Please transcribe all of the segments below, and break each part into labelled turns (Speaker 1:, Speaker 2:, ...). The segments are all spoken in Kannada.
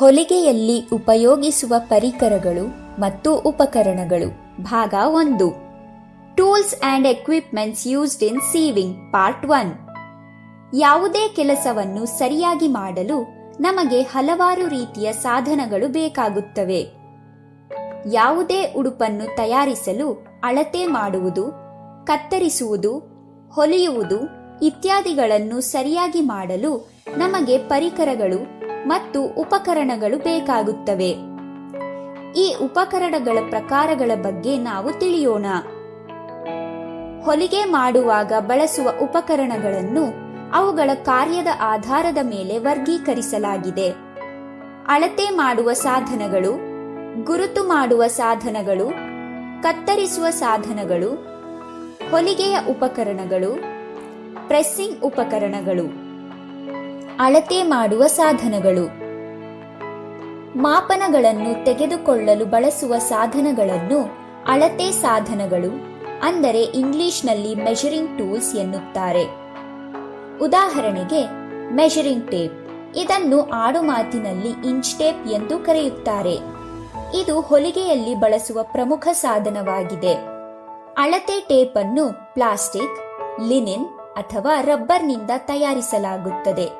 Speaker 1: ಹೊಲಿಗೆಯಲ್ಲಿ ಉಪಯೋಗಿಸುವ ಪರಿಕರಗಳು ಮತ್ತು ಉಪಕರಣಗಳು. ಭಾಗ ಒಂದು. Tools and equipments used in sewing part one ಯಾವುದೇ ಕೆಲಸವನ್ನು ಸರಿಯಾಗಿ ಮಾಡಲು ನಮಗೆ ಹಲವಾರು ರೀತಿಯ ಸಾಧನಗಳು ಬೇಕಾಗುತ್ತವೆ. ಯಾವುದೇ ಉಡುಪನ್ನು ತಯಾರಿಸಲು ಅಳತೆ ಮಾಡುವುದು, ಕತ್ತರಿಸುವುದು, ಹೊಲಿಯುವುದು ಇತ್ಯಾದಿಗಳನ್ನು ಸರಿಯಾಗಿ ಮಾಡಲು ನಮಗೆ ಪರಿಕರಗಳು ಮತ್ತು ಉಪಕರಣಗಳು ಬೇಕಾಗುತ್ತವೆ. ಈ ಉಪಕರಣಗಳ ಪ್ರಕಾರಗಳ ಬಗ್ಗೆ ನಾವು ತಿಳಿಯೋಣ. ಹೊಲಿಗೆ ಮಾಡುವಾಗ ಬಳಸುವ ಉಪಕರಣಗಳನ್ನು ಅವುಗಳ ಕಾರ್ಯದ ಆಧಾರದ ಮೇಲೆ ವರ್ಗೀಕರಿಸಲಾಗಿದೆ. ಅಳತೆ ಮಾಡುವ ಸಾಧನಗಳು, ಗುರುತು ಮಾಡುವ ಸಾಧನಗಳು, ಕತ್ತರಿಸುವ ಸಾಧನಗಳು, ಹೊಲಿಗೆಯ ಉಪಕರಣಗಳು, ಪ್ರೆಸ್ಸಿಂಗ್ ಉಪಕರಣಗಳು. ಅಳತೆ ಮಾಡುವ ಸಾಧನಗಳು. ಮಾಪನಗಳನ್ನು ತೆಗೆದುಕೊಳ್ಳಲು ಬಳಸುವ ಸಾಧನಗಳನ್ನು ಅಳತೆ ಸಾಧನಗಳು ಅಂದರೆ ಇಂಗ್ಲಿಷ್ನಲ್ಲಿ ಮೆಷರಿಂಗ್ ಟೂಲ್ಸ್ ಎನ್ನುತ್ತಾರೆ. ಉದಾಹರಣೆಗೆ ಮೆಷರಿಂಗ್ ಟೇಪ್. ಇದನ್ನು ಆಡುಮಾತಿನಲ್ಲಿ ಇಂಚ್ ಟೇಪ್ ಎಂದು ಕರೆಯುತ್ತಾರೆ. ಇದು ಹೊಲಿಗೆಯಲ್ಲಿ ಬಳಸುವ ಪ್ರಮುಖ ಸಾಧನವಾಗಿದೆ. ಅಳತೆ ಟೇಪ್ ಅನ್ನು ಪ್ಲಾಸ್ಟಿಕ್, ಲಿನಿನ್ ಅಥವಾ ರಬ್ಬರ್ನಿಂದ ತಯಾರಿಸಲಾಗುತ್ತದೆ.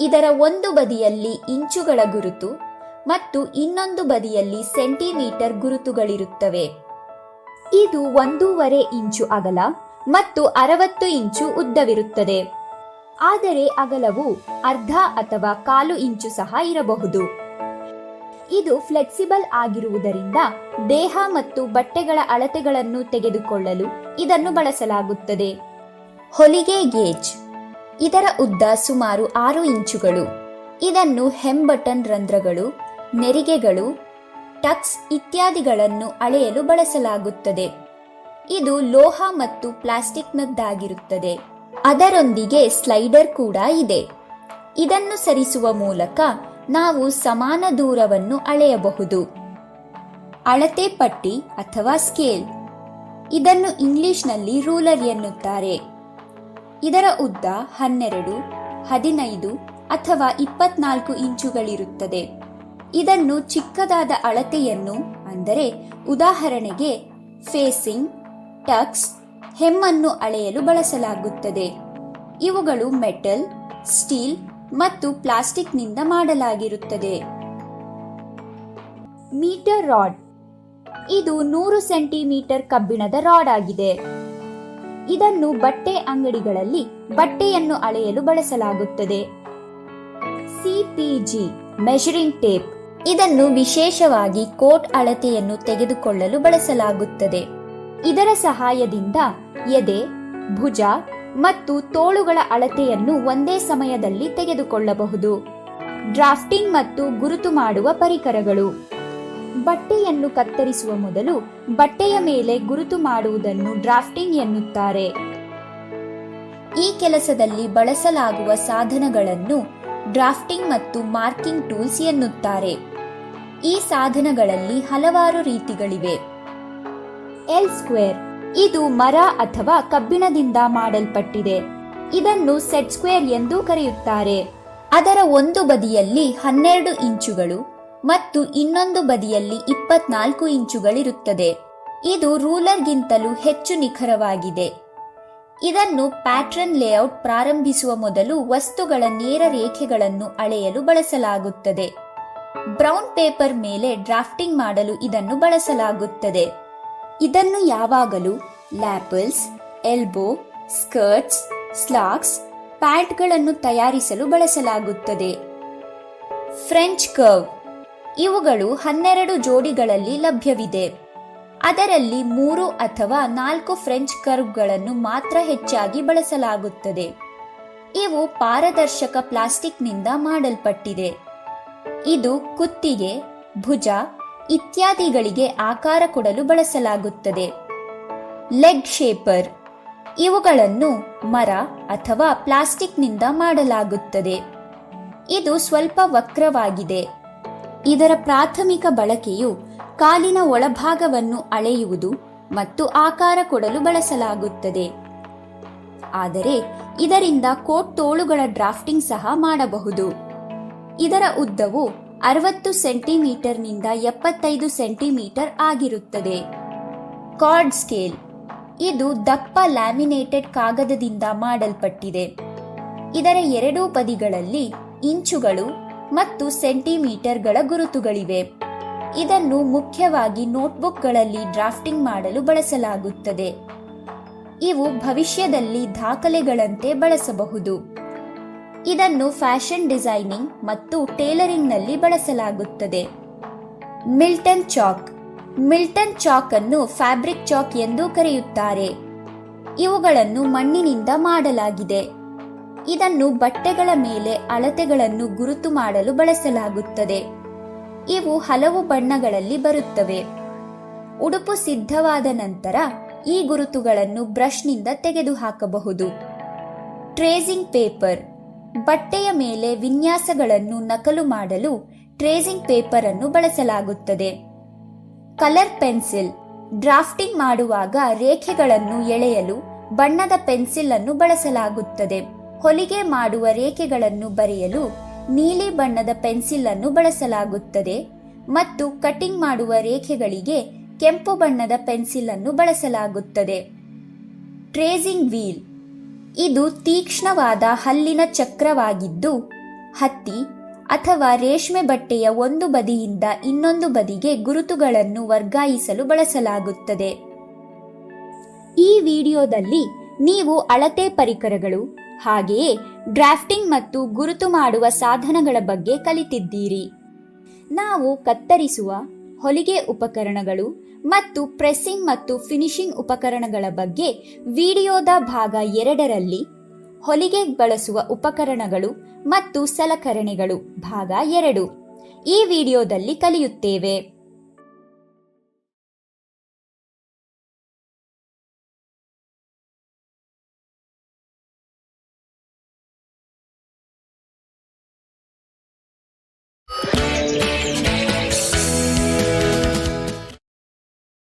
Speaker 1: ಇದರ ಒಂದು ಬದಿಯಲ್ಲಿ ಇಂಚುಗಳ ಗುರುತು ಮತ್ತು ಇನ್ನೊಂದು ಬದಿಯಲ್ಲಿ ಸೆಂಟಿಮೀಟರ್ ಗುರುತುಗಳಿರುತ್ತವೆ. ಇದು ಒಂದೂವರೆ ಇಂಚು ಅಗಲ ಮತ್ತು ಅರವತ್ತು ಇಂಚು ಉದ್ದವಿರುತ್ತದೆ. ಆದರೆ ಅಗಲವು ಅರ್ಧ ಅಥವಾ ಕಾಲು ಇಂಚು ಸಹ ಇರಬಹುದು. ಇದು ಫ್ಲೆಕ್ಸಿಬಲ್ ಆಗಿರುವುದರಿಂದ ದೇಹ ಮತ್ತು ಬಟ್ಟೆಗಳ ಅಳತೆಗಳನ್ನು ತೆಗೆದುಕೊಳ್ಳಲು ಇದನ್ನು ಬಳಸಲಾಗುತ್ತದೆ. ಹೊಲಿಗೆ ಗೇಜ್ ಇದರ ಉದ್ದ ಸುಮಾರು ಆರು ಇಂಚುಗಳು. ಇದನ್ನು ಹೆಂಬಟನ್ ರಂಧ್ರಗಳು, ನೆರಿಗೆಗಳು, ಟಕ್ಸ್ ಇತ್ಯಾದಿಗಳನ್ನು ಅಳೆಯಲು ಬಳಸಲಾಗುತ್ತದೆ. ಇದು ಲೋಹ ಮತ್ತು ಪ್ಲಾಸ್ಟಿಕ್ನದ್ದಾಗಿರುತ್ತದೆ. ಅದರೊಂದಿಗೆ ಸ್ಲೈಡರ್ ಕೂಡ ಇದೆ. ಇದನ್ನು ಸರಿಸುವ ಮೂಲಕ ನಾವು ಸಮಾನ ದೂರವನ್ನು ಅಳೆಯಬಹುದು. ಅಳತೆ ಪಟ್ಟಿ ಅಥವಾ ಸ್ಕೇಲ್. ಇದನ್ನು ಇಂಗ್ಲಿಷ್ನಲ್ಲಿ ರೂಲರ್ ಎನ್ನುತ್ತಾರೆ. ಇದರ ಉದ್ದ ಹನ್ನೆರಡು, ಹದಿನೈದು ಅಥವಾ ಇಪ್ಪತ್ನಾಲ್ಕು ಇಂಚುಗಳಿರುತ್ತದೆ. ಇದನ್ನು ಚಿಕ್ಕದಾದ ಅಳತೆಯನ್ನು, ಅಂದರೆ ಉದಾಹರಣೆಗೆ ಫೇಸಿಂಗ್ ಟಕ್ಸ್ ಹೆಮ್ಮನ್ನು ಅಳೆಯಲು ಬಳಸಲಾಗುತ್ತದೆ. ಇವುಗಳು ಮೆಟಲ್, ಸ್ಟೀಲ್ ಮತ್ತು ಪ್ಲಾಸ್ಟಿಕ್ನಿಂದ ಮಾಡಲಾಗಿರುತ್ತದೆ. Metre rod. ಇದು ನೂರು ಸೆಂಟಿಮೀಟರ್ ಕಬ್ಬಿಣದ ರಾಡ್ ಆಗಿದೆ. ಇದನ್ನು ಬಟ್ಟೆ ಅಂಗಡಿಗಳಲ್ಲಿ ಬಟ್ಟೆಯನ್ನು ಅಳೆಯಲು ಬಳಸಲಾಗುತ್ತದೆ. CPG measuring tape. ಇದನ್ನು ವಿಶೇಷವಾಗಿ ಕೋಟ್ ಅಳತೆಯನ್ನು ತೆಗೆದುಕೊಳ್ಳಲು ಬಳಸಲಾಗುತ್ತದೆ. ಇದರ ಸಹಾಯದಿಂದ ಎದೆ, ಭುಜ ಮತ್ತು ತೋಳುಗಳ ಅಳತೆಯನ್ನು ಒಂದೇ ಸಮಯದಲ್ಲಿ ತೆಗೆದುಕೊಳ್ಳಬಹುದು. ಡ್ರಾಫ್ಟಿಂಗ್ ಮತ್ತು ಗುರುತು ಮಾಡುವ ಪರಿಕರಗಳು. ಬಟ್ಟೆಯನ್ನು ಕತ್ತರಿಸುವ ಮೊದಲು ಬಟ್ಟೆಯ ಮೇಲೆ ಗುರುತು ಮಾಡುವುದನ್ನು ಡ್ರಾಫ್ಟಿಂಗ್ ಎನ್ನುತ್ತಾರೆ. ಈ ಕೆಲಸದಲ್ಲಿ ಬಳಸಲಾಗುವ ಸಾಧನಗಳನ್ನು ಡ್ರಾಫ್ಟಿಂಗ್ ಮತ್ತು ಮಾರ್ಕಿಂಗ್ ಟೂಲ್ಸ್ ಎನ್ನುತ್ತಾರೆ. ಈ ಸಾಧನಗಳಲ್ಲಿ ಹಲವಾರು ರೀತಿಗಳಿವೆ. ಎಲ್ ಸ್ಕ್ವೇರ್ ಇದು ಮರ ಅಥವಾ ಕಬ್ಬಿಣದಿಂದ ಮಾಡಲ್ಪಟ್ಟಿದೆ. ಇದನ್ನು ಸೆಟ್ ಸ್ಕ್ವೇರ್ ಎಂದು ಕರೆಯುತ್ತಾರೆ. ಅದರ ಒಂದು ಬದಿಯಲ್ಲಿ ಹನ್ನೆರಡು ಇಂಚುಗಳು ಮತ್ತು ಇನ್ನೊಂದು ಬದಿಯಲ್ಲಿ ಇಪ್ಪತ್ನಾಲ್ಕು ಇಂಚುಗಳಿರುತ್ತದೆ. ಇದು ರೂಲರ್ಗಿಂತಲೂ ಹೆಚ್ಚು ನಿಖರವಾಗಿದೆ. ಇದನ್ನು ಪ್ಯಾಟ್ರನ್ ಲೇಔಟ್ ಪ್ರಾರಂಭಿಸುವ ಮೊದಲು ವಸ್ತುಗಳ ನೇರ ರೇಖೆಗಳನ್ನು ಅಳೆಯಲು ಬಳಸಲಾಗುತ್ತದೆ. ಬ್ರೌನ್ ಪೇಪರ್ ಮೇಲೆ ಡ್ರಾಫ್ಟಿಂಗ್ ಮಾಡಲು ಇದನ್ನು ಬಳಸಲಾಗುತ್ತದೆ. ಇದನ್ನು ಯಾವಾಗಲೂ ಲ್ಯಾಪಲ್ಸ್, ಎಲ್ಬೋ, ಸ್ಕರ್ಟ್ಸ್, ಸ್ಲಾಕ್ಸ್ ಪ್ಯಾಂಟ್ಗಳನ್ನು ತಯಾರಿಸಲು ಬಳಸಲಾಗುತ್ತದೆ. ಫ್ರೆಂಚ್ ಕರ್ವ್ ಇವುಗಳು ಹನ್ನೆರಡು ಜೋಡಿಗಳಲ್ಲಿ ಲಭ್ಯವಿದೆ. ಅದರಲ್ಲಿ ಮೂರು ಅಥವಾ ನಾಲ್ಕು ಫ್ರೆಂಚ್ ಕರ್ವ್ಗಳನ್ನು ಮಾತ್ರ ಹೆಚ್ಚಾಗಿ ಬಳಸಲಾಗುತ್ತದೆ. ಇವು ಪಾರದರ್ಶಕ ಪ್ಲಾಸ್ಟಿಕ್ನಿಂದ ಮಾಡಲ್ಪಟ್ಟಿದೆ. ಇದು ಕುತ್ತಿಗೆ, ಭುಜ ಇತ್ಯಾದಿಗಳಿಗೆ ಆಕಾರ ಕೊಡಲು ಬಳಸಲಾಗುತ್ತದೆ. ಲೆಗ್ ಶೇಪರ್ ಇವುಗಳನ್ನು ಮರ ಅಥವಾ ಪ್ಲಾಸ್ಟಿಕ್ನಿಂದ ಮಾಡಲಾಗುತ್ತದೆ. ಇದು ಸ್ವಲ್ಪ ವಕ್ರವಾಗಿದೆ. ಇದರ ಪ್ರಾಥಮಿಕ ಬಳಕೆಯು ಕಾಲಿನ ಒಳಭಾಗವನ್ನು ಅಳೆಯುವುದು ಮತ್ತು ಆಕಾರ ಕೊಡಲು ಬಳಸಲಾಗುತ್ತದೆ. ಆದರೆ ಇದರಿಂದ ಕೋಟ್ ತೋಳುಗಳ ಡ್ರಾಫ್ಟಿಂಗ್ ಸಹ ಮಾಡಬಹುದು. ಇದರ ಉದ್ದವು ಅರವತ್ತು ಸೆಂಟಿಮೀಟರ್ನಿಂದ ಎಪ್ಪತ್ತೈದು ಸೆಂಟಿಮೀಟರ್ ಆಗಿರುತ್ತದೆ. Card scale. ಇದು ದಪ್ಪ ಲ್ಯಾಮಿನೇಟೆಡ್ ಕಾಗದದಿಂದ ಮಾಡಲ್ಪಟ್ಟಿದೆ. ಇದರ ಎರಡೂ ಬದಿಗಳಲ್ಲಿ ಇಂಚುಗಳು ಮತ್ತು ಸೆಂಟಿಮೀಟರ್ಗಳ ಗುರುತುಗಳಿವೆ. ಇದನ್ನು ಮುಖ್ಯವಾಗಿ ನೋಟ್ಬುಕ್ಗಳಲ್ಲಿ ಡ್ರಾಫ್ಟಿಂಗ್ ಮಾಡಲು ಬಳಸಲಾಗುತ್ತದೆ. ಇವು ಭವಿಷ್ಯದಲ್ಲಿ ದಾಖಲೆಗಳಂತೆ ಬಳಸಬಹುದು. ಇದನ್ನು ಫ್ಯಾಷನ್ ಡಿಸೈನಿಂಗ್ ಮತ್ತು ಟೇಲರಿಂಗ್ನಲ್ಲಿ ಬಳಸಲಾಗುತ್ತದೆ. Milton chalk. ಮಿಲ್ಟನ್ ಚಾಕ್ ಅನ್ನು ಫ್ಯಾಬ್ರಿಕ್ ಚಾಕ್ ಎಂದು ಕರೆಯುತ್ತಾರೆ. ಇವುಗಳನ್ನು ಮಣ್ಣಿನಿಂದ ಮಾಡಲಾಗಿದೆ. ಇದನ್ನು ಬಟ್ಟೆಗಳ ಮೇಲೆ ಅಳತೆಗಳನ್ನು ಗುರುತು ಮಾಡಲು ಬಳಸಲಾಗುತ್ತದೆ. ಇವು ಹಲವು ಬಣ್ಣಗಳಲ್ಲಿ ಬರುತ್ತವೆ. ಉಡುಪು ಸಿದ್ಧವಾದ ನಂತರ ಈ ಗುರುತುಗಳನ್ನು ಬ್ರಷ್ನಿಂದ ತೆಗೆದುಹಾಕಬಹುದು. Tracing paper. ಬಟ್ಟೆಯ ಮೇಲೆ ವಿನ್ಯಾಸಗಳನ್ನು ನಕಲು ಮಾಡಲು ಟ್ರೇಸಿಂಗ್ ಪೇಪರ್ ಅನ್ನು ಬಳಸಲಾಗುತ್ತದೆ. Colour pencil. ಡ್ರಾಫ್ಟಿಂಗ್ ಮಾಡುವಾಗ ರೇಖೆಗಳನ್ನು ಎಳೆಯಲು ಬಣ್ಣದ ಪೆನ್ಸಿಲ್ ಅನ್ನು ಬಳಸಲಾಗುತ್ತದೆ. ಹೊಲಿಗೆ ಮಾಡುವ ರೇಖೆಗಳನ್ನು ಬರೆಯಲು ನೀಲಿ ಬಣ್ಣದ ಪೆನ್ಸಿಲ್ ಅನ್ನು ಬಳಸಲಾಗುತ್ತದೆ ಮತ್ತು ಕಟಿಂಗ್ ಮಾಡುವ ರೇಖೆಗಳಿಗೆ ಕೆಂಪು ಬಣ್ಣದ ಪೆನ್ಸಿಲ್ ಅನ್ನು ಬಳಸಲಾಗುತ್ತದೆ. Tracing wheel. ಇದು ತೀಕ್ಷ್ಣವಾದ ಹಲ್ಲಿನ ಚಕ್ರವಾಗಿದ್ದು, ಹತ್ತಿ ಅಥವಾ ರೇಷ್ಮೆ ಬಟ್ಟೆಯ ಒಂದು ಬದಿಯಿಂದ ಇನ್ನೊಂದು ಬದಿಗೆ ಗುರುತುಗಳನ್ನು ವರ್ಗಾಯಿಸಲು ಬಳಸಲಾಗುತ್ತದೆ. ಈ ವಿಡಿಯೋದಲ್ಲಿ ನೀವು ಅಳತೆ ಪರಿಕರಗಳು ಹಾಗೆಯೇ ಡ್ರಾಫ್ಟಿಂಗ್ ಮತ್ತು ಗುರುತು ಮಾಡುವ ಸಾಧನಗಳ ಬಗ್ಗೆ ಕಲಿತಿದ್ದೀರಿ. ನಾವು ಕತ್ತರಿಸುವ ಹೊಲಿಗೆ ಉಪಕರಣಗಳು ಮತ್ತು ಪ್ರೆಸ್ಸಿಂಗ್ ಮತ್ತು ಫಿನಿಶಿಂಗ್ ಉಪಕರಣಗಳ ಬಗ್ಗೆ ವಿಡಿಯೋದ ಭಾಗ ಎರಡರಲ್ಲಿ ಹೊಲಿಗೆ ಬಳಸುವ ಉಪಕರಣಗಳು ಮತ್ತು ಸಲಕರಣೆಗಳು ಭಾಗ ಎರಡು ಈ ವಿಡಿಯೋದಲ್ಲಿ ಕಲಿಯುತ್ತೇವೆ.